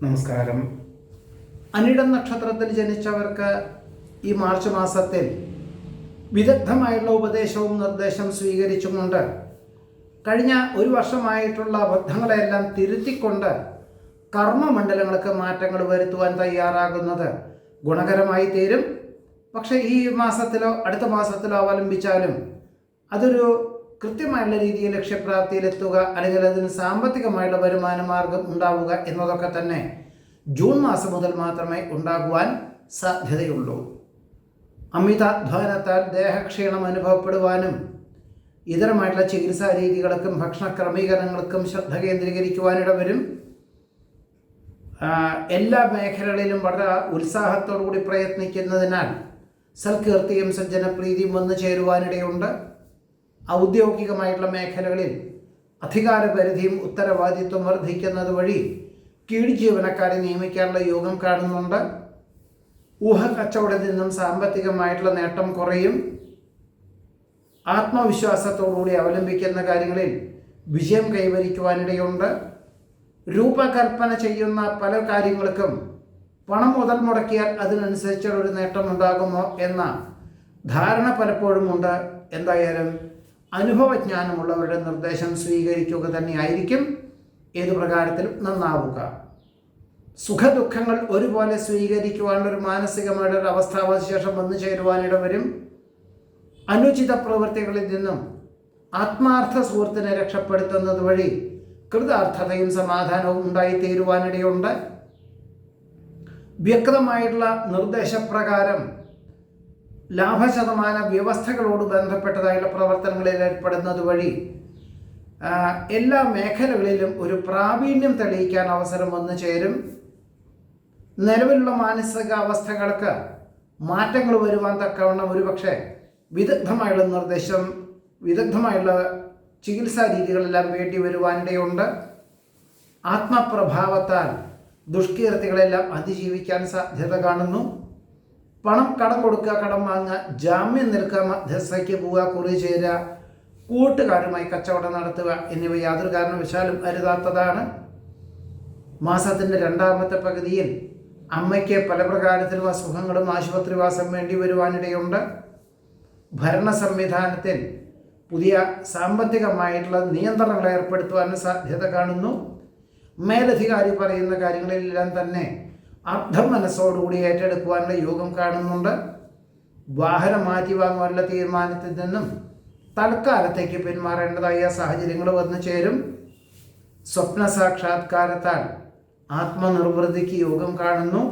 നമസ്കാരം. അനിടം നക്ഷത്രത്തിൽ ജനിച്ചവർക്ക് ഈ മാർച്ച് മാസത്തിൽ വിദഗ്ധമായുള്ള ഉപദേശവും നിർദ്ദേശം സ്വീകരിച്ചുകൊണ്ട് കഴിഞ്ഞ ഒരു വർഷമായിട്ടുള്ള അബദ്ധങ്ങളെല്ലാം തിരുത്തിക്കൊണ്ട് കർമ്മമണ്ഡലങ്ങൾക്ക് മാറ്റങ്ങൾ വരുത്തുവാൻ തയ്യാറാകുന്നത് ഗുണകരമായി തീരും. പക്ഷേ ഈ മാസത്തിലോ അടുത്ത മാസത്തിലോ അവലംബിച്ചാലും അതൊരു കൃത്യമായുള്ള രീതിയിൽ ലക്ഷ്യപ്രാപ്തിയിലെത്തുക അല്ലെങ്കിൽ അതിന് സാമ്പത്തികമായുള്ള വരുമാന മാർഗം ഉണ്ടാവുക എന്നതൊക്കെ തന്നെ ജൂൺ മാസം മുതൽ മാത്രമേ ഉണ്ടാകുവാൻ സാധ്യതയുള്ളൂ. അമിതാധ്വാനത്താൽ ദേഹക്ഷീണം അനുഭവപ്പെടുവാനും ഇതരമായിട്ടുള്ള ചികിത്സാ രീതികൾക്കും ഭക്ഷണ ക്രമീകരണങ്ങൾക്കും ശ്രദ്ധ കേന്ദ്രീകരിക്കുവാനിട വരും എല്ലാ മേഖലകളിലും വളരെ ഉത്സാഹത്തോടു കൂടി പ്രയത്നിക്കുന്നതിനാൽ സൽകീർത്തിയും സജ്ജനപ്രീതിയും വന്നു ചേരുവാനിടയുണ്ട്. ഔദ്യോഗികമായിട്ടുള്ള മേഖലകളിൽ അധികാരപരിധിയും ഉത്തരവാദിത്വം വർദ്ധിക്കുന്നത് വഴി കീഴ് ജീവനക്കാരെ നിയമിക്കാനുള്ള യോഗം കാണുന്നുണ്ട്. ഊഹ കച്ചവടത്തിൽ നിന്നും സാമ്പത്തികമായിട്ടുള്ള നേട്ടം കുറയും. ആത്മവിശ്വാസത്തോടുകൂടി അവലംബിക്കുന്ന കാര്യങ്ങളിൽ വിജയം കൈവരിക്കുവാനിടയുണ്ട്. രൂപകൽപ്പന ചെയ്യുന്ന പല കാര്യങ്ങൾക്കും പണം മുതൽ മുടക്കിയാൽ അതിനനുസരിച്ചുള്ള ഒരു നേട്ടം ഉണ്ടാകുമോ എന്ന ധാരണ പലപ്പോഴും ഉണ്ട് എന്തായാലും അനുഭവജ്ഞാനമുള്ളവരുടെ നിർദ്ദേശം സ്വീകരിക്കുക തന്നെയായിരിക്കും. ഏതു പ്രകാരത്തിലും നന്നാവുക. സുഖദുഃഖങ്ങൾ ഒരുപോലെ സ്വീകരിക്കുവാനുള്ള ഒരു ഒരു അവസ്ഥാവശേഷം വന്നു ചേരുവാനിട വരും അനുചിത പ്രവൃത്തികളിൽ നിന്നും ആത്മാർത്ഥ സുഹൃത്തിനെ രക്ഷപ്പെടുത്തുന്നത് വഴി കൃതാർത്ഥതയും സമാധാനവും ഉണ്ടായിത്തീരുവാനിടയുണ്ട്. വ്യക്തമായിട്ടുള്ള നിർദ്ദേശപ്രകാരം ലാഭശതമാന വ്യവസ്ഥകളോട് ബന്ധപ്പെട്ടതായുള്ള പ്രവർത്തനങ്ങളിൽ ഏർപ്പെടുന്നത് വഴി എല്ലാ മേഖലകളിലും ഒരു പ്രാവീണ്യം തെളിയിക്കാൻ അവസരം വന്നു ചേരും. നിലവിലുള്ള മാനസിക അവസ്ഥകൾക്ക് മാറ്റങ്ങൾ വരുവാൻ തക്കവണ്ണം ഒരുപക്ഷെ വിദഗ്ധമായുള്ള നിർദ്ദേശം വിദഗ്ധമായുള്ള ചികിത്സാ രീതികളെല്ലാം വേണ്ടി വരുവാനിടയുണ്ട്. ആത്മപ്രഭാവത്താൽ ദുഷ്കീർത്തികളെല്ലാം അതിജീവിക്കാൻ സാധ്യത കാണുന്നു. പണം കടം കൊടുക്കുക കടം വാങ്ങുക ജാമ്യം നിൽക്കുക മധ്യസ്ഥയ്ക്ക് പോവുക കുറി ചേരുക കൂട്ടുകാരുമായി കച്ചവടം നടത്തുക എന്നിവ യാതൊരു കാരണവശാലും അരുതാത്തതാണ്. മാസത്തിന്റെ രണ്ടാമത്തെ പകുതിയിൽ അമ്മയ്ക്ക് പല പ്രകാരത്തിലും അസുഖങ്ങളും ആശുപത്രിവാസം വേണ്ടി വരുവാനിടയുണ്ട്. ഭരണ സംവിധാനത്തിൽ പുതിയ സാമ്പത്തികമായിട്ടുള്ള നിയന്ത്രണങ്ങൾ ഏർപ്പെടുത്തുവാനും സാധ്യത കാണുന്നു. മേലധികാരി പറയുന്ന കാര്യങ്ങളിലെല്ലാം തന്നെ അർദ്ധ മനസ്സോടുകൂടി ഏറ്റെടുക്കുവാനുള്ള യോഗം കാണുന്നുണ്ട്. വാഹനം മാറ്റി വാങ്ങുവാനുള്ള തീരുമാനത്തിൽ നിന്നും തൽക്കാലത്തേക്ക് പിന്മാറേണ്ടതായ സാഹചര്യങ്ങൾ വന്നു ചേരും. സ്വപ്ന സാക്ഷാത്കാരത്താൽ ആത്മനിർവൃതിക്ക് യോഗം കാണുന്നു.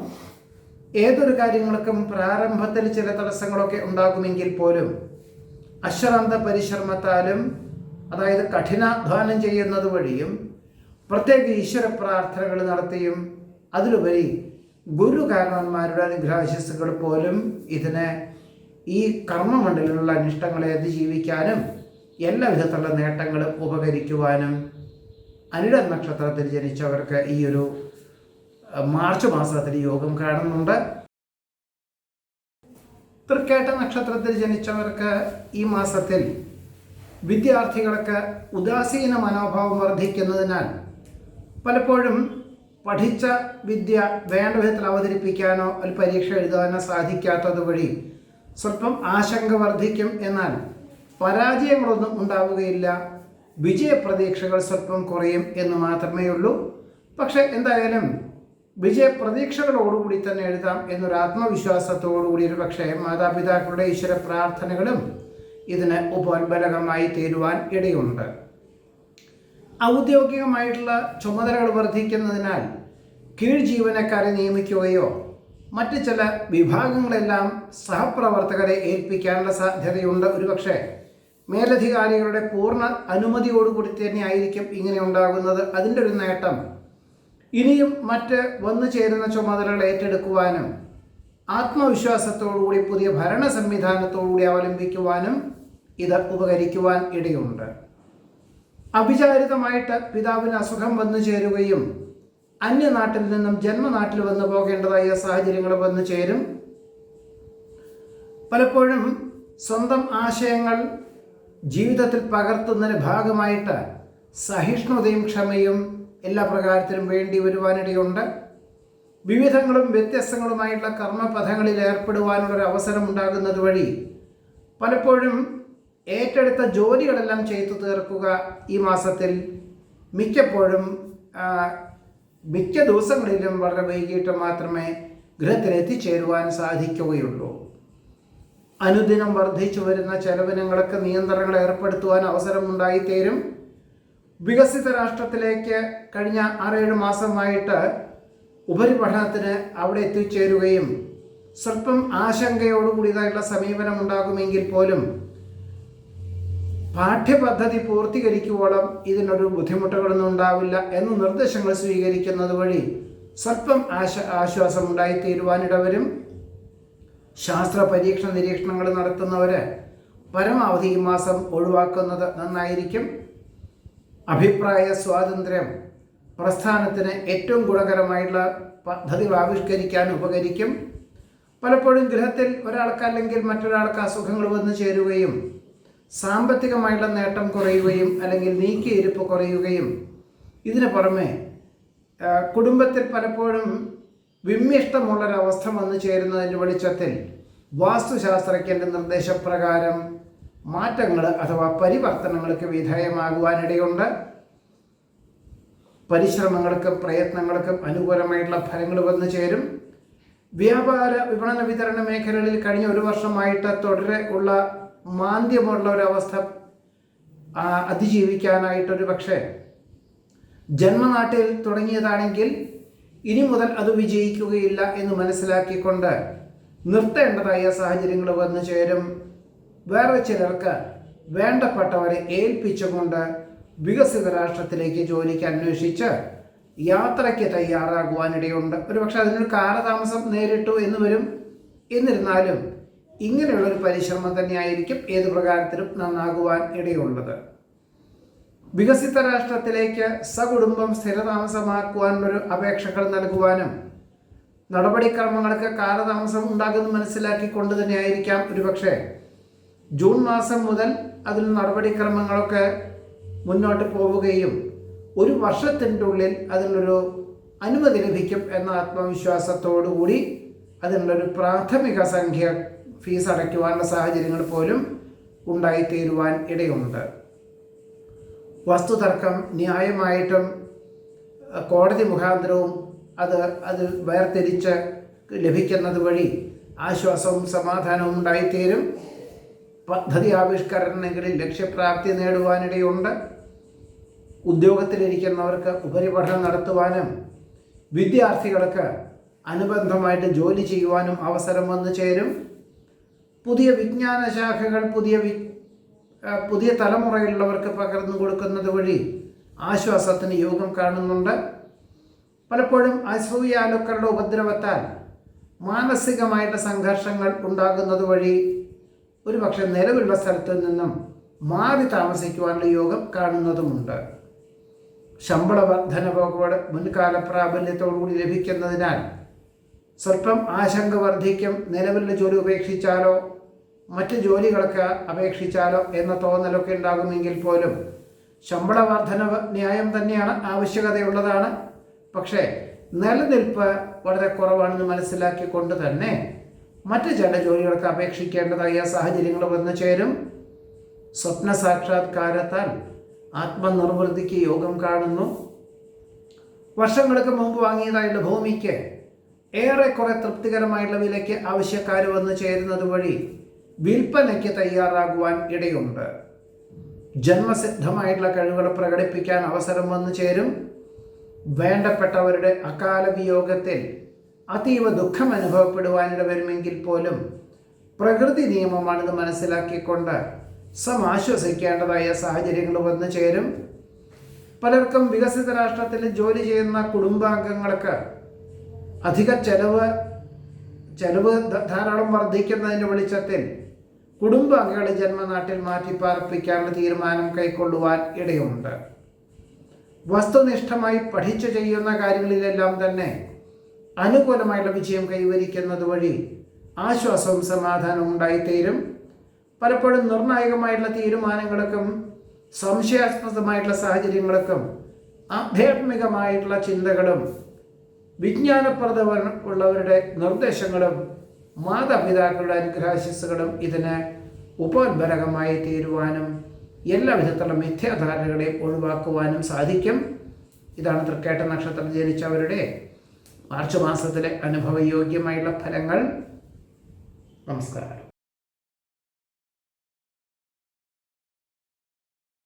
ഏതൊരു കാര്യങ്ങൾക്കും പ്രാരംഭത്തിൽ ചില തടസ്സങ്ങളൊക്കെ ഉണ്ടാകുമെങ്കിൽ പോലും അശ്രാന്ത പരിശ്രമത്താലും അതായത് കഠിനാധ്വാനം ചെയ്യുന്നത് വഴിയും പ്രത്യേക ഈശ്വര പ്രാർത്ഥനകൾ നടത്തിയും അതിലുപരി ഗുരു കാരണന്മാരുടെ പോലും ഇതിനെ ഈ കർമ്മമണ്ഡലിലുള്ള അനിഷ്ടങ്ങളെ അതിജീവിക്കാനും എല്ലാ വിധത്തിലുള്ള നേട്ടങ്ങളും ഉപകരിക്കുവാനും അനിട നക്ഷത്രത്തിൽ ജനിച്ചവർക്ക് ഈ ഒരു മാർച്ച് മാസത്തിൽ യോഗം കാണുന്നുണ്ട്. തൃക്കേട്ട നക്ഷത്രത്തിൽ ജനിച്ചവർക്ക് ഈ മാസത്തിൽ വിദ്യാർത്ഥികൾക്ക് ഉദാസീന മനോഭാവം വർദ്ധിക്കുന്നതിനാൽ പലപ്പോഴും പഠിച്ച വിദ്യ വേണ്ട വിധത്തിൽ അവതരിപ്പിക്കാനോ ഒരു പരീക്ഷ എഴുതാനോ സാധിക്കാത്തത് വഴി സ്വല്പം ആശങ്ക വർദ്ധിക്കും എന്നാൽ പരാജയങ്ങളൊന്നും ഉണ്ടാവുകയില്ല. വിജയപ്രതീക്ഷകൾ സ്വല്പം കുറയും എന്ന് മാത്രമേ ഉള്ളൂ പക്ഷെ എന്തായാലും വിജയപ്രതീക്ഷകളോടുകൂടി തന്നെ എഴുതാം എന്നൊരു ആത്മവിശ്വാസത്തോടുകൂടി ഒരു പക്ഷേ മാതാപിതാക്കളുടെ ഈശ്വര പ്രാർത്ഥനകളും ഇതിന് ഉപോത്ബലകമായി തീരുവാൻ ഇടയുണ്ട്. ഔദ്യോഗികമായിട്ടുള്ള ചുമതലകൾ വർദ്ധിക്കുന്നതിനാൽ കീഴ് ജീവനക്കാരെ നിയമിക്കുകയോ മറ്റ് ചില വിഭാഗങ്ങളെല്ലാം സഹപ്രവർത്തകരെ ഏൽപ്പിക്കാനുള്ള സാധ്യതയുണ്ട്. ഒരുപക്ഷെ മേലധികാരികളുടെ പൂർണ അനുമതിയോടുകൂടി തന്നെ ആയിരിക്കും ഇങ്ങനെ ഉണ്ടാകുന്നത്. അതിന്റെ ഒരു നേട്ടം ഇനിയും മറ്റ് വന്നു ചേരുന്ന ചുമതലകൾ ഏറ്റെടുക്കുവാനും ആത്മവിശ്വാസത്തോടുകൂടി പുതിയ ഭരണ സംവിധാനത്തോടുകൂടി അവലംബിക്കുവാനും ഇത് ഉപകരിക്കുവാൻ ഇടയുണ്ട്. അവിചാരിതമായിട്ട് പിതാവിന് അസുഖം വന്നു ചേരുകയും അന്യനാട്ടിൽ നിന്നും ജന്മനാട്ടിൽ വന്നു പോകേണ്ടതായ സാഹചര്യങ്ങൾ വന്നു ചേരും. പലപ്പോഴും സ്വന്തം ആശയങ്ങൾ ജീവിതത്തിൽ പകർത്തുന്നതിന് ഭാഗമായിട്ട് സഹിഷ്ണുതയും ക്ഷമയും എല്ലാ പ്രകാരത്തിലും വേണ്ടി വരുവാനിടയുണ്ട്. വിവിധങ്ങളും വ്യത്യസ്തങ്ങളുമായിട്ടുള്ള കർമ്മപഥങ്ങളിൽ ഏർപ്പെടുവാനുള്ളൊരു അവസരം ഉണ്ടാകുന്നത് വഴി പലപ്പോഴും ഏറ്റെടുത്ത ജോലികളെല്ലാം ചെയ്തു തീർക്കുക ഈ മാസത്തിൽ മിക്കപ്പോഴും മിക്ക ദിവസങ്ങളിലും വളരെ വൈകിട്ട് മാത്രമേ ഗൃഹത്തിൽ എത്തിച്ചേരുവാൻ സാധിക്കുകയുള്ളൂ. അനുദിനം വർദ്ധിച്ചു വരുന്ന ചെലവിനങ്ങൾക്ക് നിയന്ത്രണങ്ങൾ ഏർപ്പെടുത്തുവാൻ അവസരമുണ്ടായിത്തീരും. വികസിത രാഷ്ട്രത്തിലേക്ക് കഴിഞ്ഞ ആറേഴ് മാസമായിട്ട് ഉപരിപഠനത്തിന് അവിടെ എത്തിച്ചേരുകയും സ്വല്പം ആശങ്കയോടുകൂടിയതായിട്ടുള്ള സമീപനം ഉണ്ടാകുമെങ്കിൽ പോലും പാഠ്യപദ്ധതി പൂർത്തീകരിക്കുവോളം ഇതിനൊരു ബുദ്ധിമുട്ടുകളൊന്നും ഉണ്ടാവില്ല എന്ന് നിർദ്ദേശങ്ങൾ സ്വീകരിക്കുന്നത് വഴി സ്വല്പം ആശ ആശ്വാസം ഉണ്ടായിത്തീരുവാനിടവരും ശാസ്ത്ര പരീക്ഷണ നിരീക്ഷണങ്ങൾ നടത്തുന്നവർ പരമാവധി ഈ മാസം ഒഴിവാക്കുന്നത് നന്നായിരിക്കും. അഭിപ്രായ സ്വാതന്ത്ര്യം പ്രസ്ഥാനത്തിന് ഏറ്റവും ഗുണകരമായിട്ടുള്ള പദ്ധതികൾ ആവിഷ്കരിക്കാൻ ഉപകരിക്കും. പലപ്പോഴും ഗൃഹത്തിൽ ഒരാൾക്ക് അല്ലെങ്കിൽ മറ്റൊരാൾക്ക് അസുഖങ്ങൾ വന്നു ചേരുകയും സാമ്പത്തികമായിട്ടുള്ള നേട്ടം കുറയുകയും അല്ലെങ്കിൽ നീക്കിയിരുപ്പ് കുറയുകയും ഇതിന് പുറമെ കുടുംബത്തിൽ പലപ്പോഴും വിമ്മിഷ്ടമുള്ളൊരവസ്ഥ വന്നു ചേരുന്നതിന്റെ വെളിച്ചത്തിൽ വാസ്തുശാസ്ത്രജ്ഞന്റെ നിർദ്ദേശപ്രകാരം മാറ്റങ്ങൾ അഥവാ പരിവർത്തനങ്ങൾക്ക് വിധേയമാകുവാനിടയുണ്ട്. പരിശ്രമങ്ങൾക്കും പ്രയത്നങ്ങൾക്കും അനുകൂലമായിട്ടുള്ള ഫലങ്ങൾ വന്നു ചേരും. വ്യാപാര വിപണന വിതരണ മേഖലകളിൽ കഴിഞ്ഞ ഒരു വർഷമായിട്ട് തുടരെ ഉള്ള മാന്ദ്യമുള്ള ഒരവസ്ഥ അതിജീവിക്കാനായിട്ടൊരു പക്ഷേ ജന്മനാട്ടിൽ തുടങ്ങിയതാണെങ്കിൽ ഇനി മുതൽ അത് വിജയിക്കുകയില്ല എന്ന് മനസ്സിലാക്കിക്കൊണ്ട് നിർത്തേണ്ടതായ സാഹചര്യങ്ങൾ വന്നു ചേരും. വേറെ ചിലർക്ക് വേണ്ടപ്പെട്ടവരെ ഏൽപ്പിച്ചുകൊണ്ട് വികസിത രാഷ്ട്രത്തിലേക്ക് ജോലിക്ക് അന്വേഷിച്ച് യാത്രയ്ക്ക് തയ്യാറാകുവാനിടയുണ്ട്. ഒരുപക്ഷെ അതിനൊരു കാലതാമസം നേരിട്ടു എന്ന് വരും. എന്നിരുന്നാലും ഇങ്ങനെയുള്ളൊരു പരിശ്രമം തന്നെയായിരിക്കും ഏത് പ്രകാരത്തിലും നന്നാകുവാൻ ഇടയുള്ളത്. വികസിത രാഷ്ട്രത്തിലേക്ക് സകുടുംബം സ്ഥിരതാമസമാക്കുവാനുള്ളൊരു അപേക്ഷകൾ നൽകുവാനും നടപടിക്രമങ്ങൾക്ക് കാലതാമസം ഉണ്ടാകുമെന്ന് മനസ്സിലാക്കിക്കൊണ്ട് തന്നെയായിരിക്കാം ഒരുപക്ഷെ. ജൂൺ മാസം മുതൽ അതിൽ നടപടിക്രമങ്ങളൊക്കെ മുന്നോട്ട് പോവുകയും ഒരു വർഷത്തിന്റെ ഉള്ളിൽ അതിനൊരു അനുമതി ലഭിക്കും എന്ന ആത്മവിശ്വാസത്തോടു കൂടി അതിനുള്ളൊരു പ്രാഥമിക സംഖ്യ ഫീസ് അടയ്ക്കുവാനുള്ള സാഹചര്യങ്ങൾ പോലും ഉണ്ടായിത്തീരുവാൻ ഇടയുണ്ട്. വസ്തുതർക്കം ന്യായമായിട്ടും കോടതി മുഖാന്തരവും അത് അത് വേർതിരിച്ച് ലഭിക്കുന്നത് വഴി ആശ്വാസവും സമാധാനവും ഉണ്ടായിത്തീരും. പദ്ധതി ആവിഷ്കരണങ്ങളിൽ ലക്ഷ്യപ്രാപ്തി നേടുവാനിടയുണ്ട്. ഉദ്യോഗത്തിലിരിക്കുന്നവർക്ക് ഉപരിപഠനം നടത്തുവാനും വിദ്യാർത്ഥികൾക്ക് അനുബന്ധമായിട്ട് ജോലി ചെയ്യുവാനും അവസരം വന്നു ചേരും. പുതിയ വിജ്ഞാന ശാഖകൾ പുതിയ വി പുതിയ തലമുറയിലുള്ളവർക്ക് പകർന്നു കൊടുക്കുന്നത് വഴി ആശ്വാസത്തിന് യോഗം കാണുന്നുണ്ട്. പലപ്പോഴും അസൂയാലുക്കളുടെ ഉപദ്രവത്താൽ മാനസികമായിട്ട് സംഘർഷങ്ങൾ ഉണ്ടാകുന്നത് വഴി ഒരു പക്ഷേ നിലവിലുള്ള സ്ഥലത്ത് നിന്നും മാറി താമസിക്കുവാനുള്ള യോഗം കാണുന്നതുമുണ്ട്. ശമ്പള വർധനവോട് മുൻകാല പ്രാബല്യത്തോടുകൂടി ലഭിക്കുന്നതിനാൽ സ്വല്പം ആശങ്ക വർദ്ധിക്കും. നിലവിലുള്ള ജോലി ഉപേക്ഷിച്ചാലോ മറ്റ് ജോലികളൊക്കെ അപേക്ഷിച്ചാലോ എന്ന തോന്നലൊക്കെ ഉണ്ടാകുമെങ്കിൽ പോലും ശമ്പള വർധനവ് ന്യായം തന്നെയാണ് ആവശ്യകതയുള്ളതാണ്. പക്ഷേ നിലനിൽപ്പ് വളരെ കുറവാണെന്ന് മനസ്സിലാക്കിക്കൊണ്ട് തന്നെ മറ്റ് ചില ജോലികൾക്ക് അപേക്ഷിക്കേണ്ടതായ സാഹചര്യങ്ങൾ വന്നു ചേരും. സ്വപ്ന സാക്ഷാത്കാരത്താൽ ആത്മനിർവൃത്തിക്ക് യോഗം കാണുന്നു. വർഷങ്ങൾക്ക് മുമ്പ് വാങ്ങിയതായുള്ള ഭൂമിക്ക് ഏറെക്കുറെ തൃപ്തികരമായിട്ടുള്ള വിലയ്ക്ക് ആവശ്യക്കാർ വന്നു ചേരുന്നത് വഴി വിൽപ്പനയ്ക്ക് തയ്യാറാകുവാൻ ഇടയുണ്ട്. ജന്മസിദ്ധമായിട്ടുള്ള കഴിവുകൾ പ്രകടിപ്പിക്കാൻ അവസരം വന്നു ചേരും. വേണ്ടപ്പെട്ടവരുടെ അകാല വിയോഗത്തിൽ അതീവ ദുഃഖം അനുഭവപ്പെടുവാനിട വരുമെങ്കിൽ പോലും പ്രകൃതി നിയമമാണിത് മനസ്സിലാക്കിക്കൊണ്ട് സമാശ്വസിക്കേണ്ടതായ സാഹചര്യങ്ങൾ വന്നു ചേരും. പലർക്കും വികസിത രാഷ്ട്രത്തിൽ ജോലി ചെയ്യുന്ന കുടുംബാംഗങ്ങൾക്ക് അധിക ചെലവ് ചെലവ് ധാരാളം വർദ്ധിക്കുന്നതിന്റെ വെളിച്ചത്തിൽ കുടുംബാംഗങ്ങളെ ജന്മനാട്ടിൽ മാറ്റി പാർപ്പിക്കാനുള്ള തീരുമാനം കൈക്കൊള്ളുവാൻ ഇടയുണ്ട്. വസ്തുനിഷ്ഠമായി പഠിച്ചു ചെയ്യുന്ന കാര്യങ്ങളിലെല്ലാം തന്നെ അനുകൂലമായുള്ള വിജയം കൈവരിക്കുന്നത് വഴി ആശ്വാസവും സമാധാനവും ഉണ്ടായിത്തീരും. പലപ്പോഴും നിർണായകമായിട്ടുള്ള തീരുമാനങ്ങൾക്കും സംശയാസ്പദമായിട്ടുള്ള സാഹചര്യങ്ങൾക്കും ആധ്യാത്മികമായിട്ടുള്ള ചിന്തകളും വിജ്ഞാനപ്രദ ഉള്ളവരുടെ നിർദ്ദേശങ്ങളും മാതാപിതാക്കളുടെ അനുഗ്രഹാശിസ്സുകളും ഇതിന് ഉപോത്ബലകമായി തീരുവാനും എല്ലാ വിധത്തിലുള്ള മിഥ്യാധാരണകളെ ഒഴിവാക്കുവാനും സാധിക്കും. ഇതാണ് തൃക്കേട്ട നക്ഷത്രം ജനിച്ചവരുടെ മാർച്ച് മാസത്തിലെ അനുഭവയോഗ്യമായുള്ള ഫലങ്ങൾ. നമസ്കാരം.